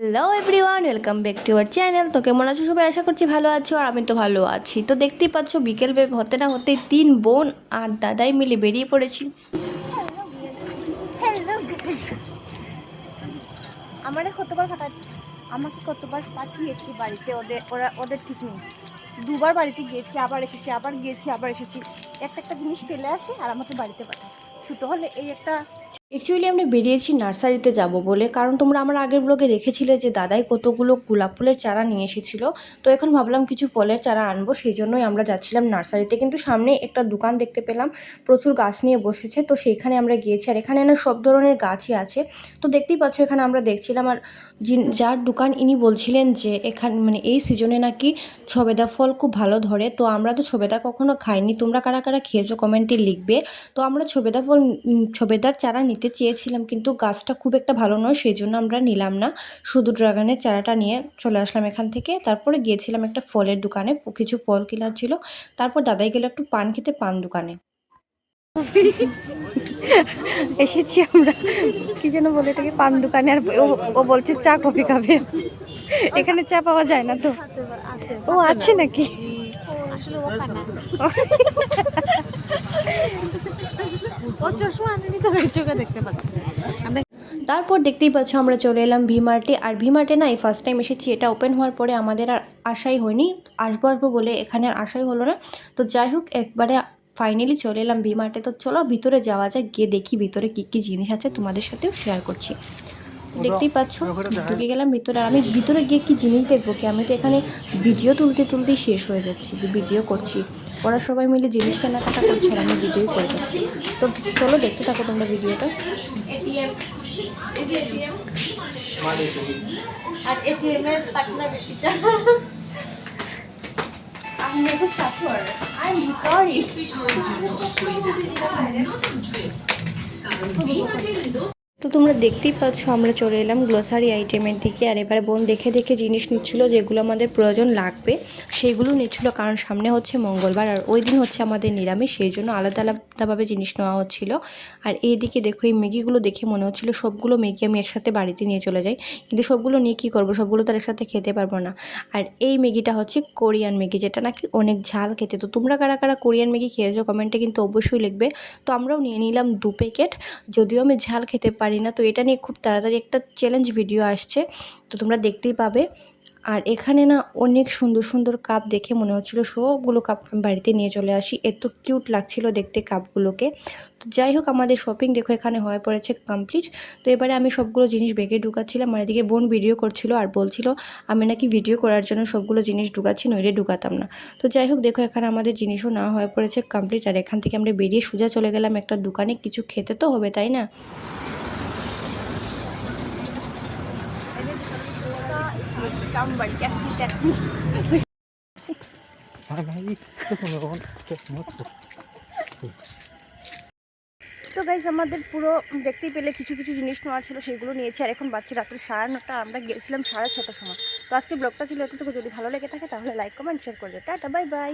Hello everyone welcome back to our channel তো কেমন আছো সবাই? আশা করছি ভালো আছো আর আমি তো ভালো আছি। তো দেখতেই পাচ্ছ, বিকেল হতে না হতে তিন বোন আর দাদাই মিলে বেরিয়ে পড়েছি। আমারে কতবার ফাটা আমাকে কতবার পাঠিয়েছি বাড়িতে ওদের ওরা ওদের ঠিক নেই। দুবার বাড়িতে গিয়েছি, আবার এসেছি, আবার গিয়েছি, আবার এসেছি। একটা একটা জিনিস ফেলে আসে আর আমাকে বাড়িতে পাঠায়। ছোটো হলে এই একটা অ্যাকচুয়ালি আমরা বেরিয়েছি নার্সারিতে যাব বলে, কারণ তোমরা আমার আগের ব্লগে দেখেছিলে যে দাদাই কতগুলো গোলাপ ফুলের চারা নিয়ে এসেছিল। তো এখন ভাবলাম কিছু ফলের চারা আনব, সেই জন্যই আমরা যাচ্ছিলাম নার্সারিতে। কিন্তু সামনে একটা দোকান দেখতে পেলাম, প্রচুর গাছ নিয়ে বসেছে। তো সেইখানে আমরা গিয়েছি, আর এখানে না সব ধরনের গাছই আছে। তো দেখতেই পাচ্ছ, এখানে আমরা দেখছিলাম, আর যার দোকান ইনি বলছিলেন যে এখানে মানে এই সিজনে নাকি ছবেদা ফল খুব ভালো ধরে। তো আমরা তো ছবেদা কখনো খাইনি। তোমরা কারা কারা খেয়েছো কমেন্টে লিখবে। তো আমরা ছবেদা ফল ছবেদার চারা নিতে চেয়েছিলাম কিন্তু গাছটা খুব একটা ভালো নয় সেই জন্য আমরা নিলাম না। শুধু ড্রাগনের চারাটা নিয়ে চলে আসলাম এখান থেকে। তারপরে গিয়েছিলাম একটা ফলের দোকানে কিছু ফল কেনার ছিল। তারপর দাদাই গেল একটু পান খেতে পান দোকানে। এসেছি আমরা। কি যেন বলে এটাকে পান দোকানে। আর ও ও বলছে চা কফি খাবে। এখানে চা পাওয়া যায় না তো। ও আছে নাকি? তারপর দেখতেই পাচ্ছ আমরা চলে এলাম ভিমার্টে। আর ভিমার্টে না, এই ফার্স্ট টাইম এসেছি, এটা ওপেন হওয়ার পরে আমাদের আর আশাই হয়নি। আসব আসব বলে এখানে আর আশাই হলো না। তো যাই হোক, একবারে ফাইনালি চলে এলাম ভিমার্টে। তো চলো ভিতরে যাওয়া যাক, গিয়ে দেখি ভিতরে কী কী জিনিস আছে, তোমাদের সাথেও শেয়ার করছি। দেখতেই পাচ্ছ? ঢুকে গেলাম ভিতরে। আর আমি ভিতরে গিয়ে কি জিনিস দেখব কি? আমি তো এখানে ভিডিও তুলতে তুলতেই শেষ হয়ে যাচ্ছি যে ভিডিও করছি। ওরা সবাই মিলে জিনিস কেনাকাটা করছে আর আমি ভিডিও করে যাচ্ছি। তো চলো দেখতে থাকো তোমরা ভিডিওটা আর এটিএম এর পার্টনার এটা তোমরা দেখতেই পাচ্ছ, আমরা চলে এলাম গ্লোসারি আইটেমের দিকে। আর এবারে বোন দেখে দেখে জিনিস নিচ্ছিল যেগুলো আমাদের প্রয়োজন লাগবে, সেগুলো নিচ্ছিল। কারণ সামনে হচ্ছে মঙ্গলবার আর ওই দিন হচ্ছে আমাদের নিরামিষ, সেই জন্য আলাদা আলাদাভাবে জিনিস নেওয়া হচ্ছিল। আর এইদিকে দেখো, এই ম্যাগিগুলো দেখে মনে হচ্ছিল সবগুলো ম্যাগি আমি একসাথে বাড়িতে নিয়ে চলে যাই। কিন্তু সবগুলো নিয়ে কী করব, সবগুলো তো একসাথে খেতে পারব না। আর এই ম্যাগিটা হচ্ছে কোরিয়ান ম্যাগি, যেটা নাকি অনেক ঝাল খেতে। তো তোমরা কারা কারা কোরিয়ান ম্যাগি খেয়েছো কমেন্টে কিন্তু অবশ্যই লিখবে। তো আমরাও নিয়ে নিলাম দু প্যাকেট, যদিও আমি ঝাল খেতে পারি না। তো এটা নিয়ে খুব তাড়াতাড়ি একটা চ্যালেঞ্জ ভিডিও আসছে। তো তোমরা দেখতেই পাবে। আর এখানে না অনেক সুন্দর সুন্দর কাপ দেখে মনে হচ্ছিল। সবগুলো কাপ আমি বাড়িতে নিয়ে চলে আসি। এত কিউট লাগছিল দেখতে কাপগুলোকে তো যাই হোক, আমাদের শপিং দেখো এখানে হয়ে পড়েছে কমপ্লিট তো এবারে আমি সবগুলো জিনিস বেগে ঢুকাচ্ছিলাম। আর এদিকে বোন ভিডিও করছিল আর বলছিল, আমি নাকি ভিডিও করার জন্য সবগুলো জিনিস ঢুকাচ্ছি, নইলে ঢুকাতাম না। তো যাই হোক, দেখো এখানে আমাদের জিনিসও না হয়ে পড়েছে কমপ্লিট আর এখান থেকে আমরা বেরিয়ে সোজা চলে গেলাম একটা দোকানে। কিছু খেতে তো হবে, তাই না? তো গাইজ আমাদের পুরো দেখতেই পেলে কিছু কিছু জিনিস নেওয়ার ছিল, সেগুলো নিয়েছি, আর এখন বাচ্চা রাত্রে সাড়ে নটা, আমরা গেছিলাম সাড়ে ছটার সময়। তো আজকে ব্লগটা ছিল এতটুকু, যদি ভালো লেগে থাকে তাহলে লাইক কমেন্ট শেয়ার করে টাটা বাই বাই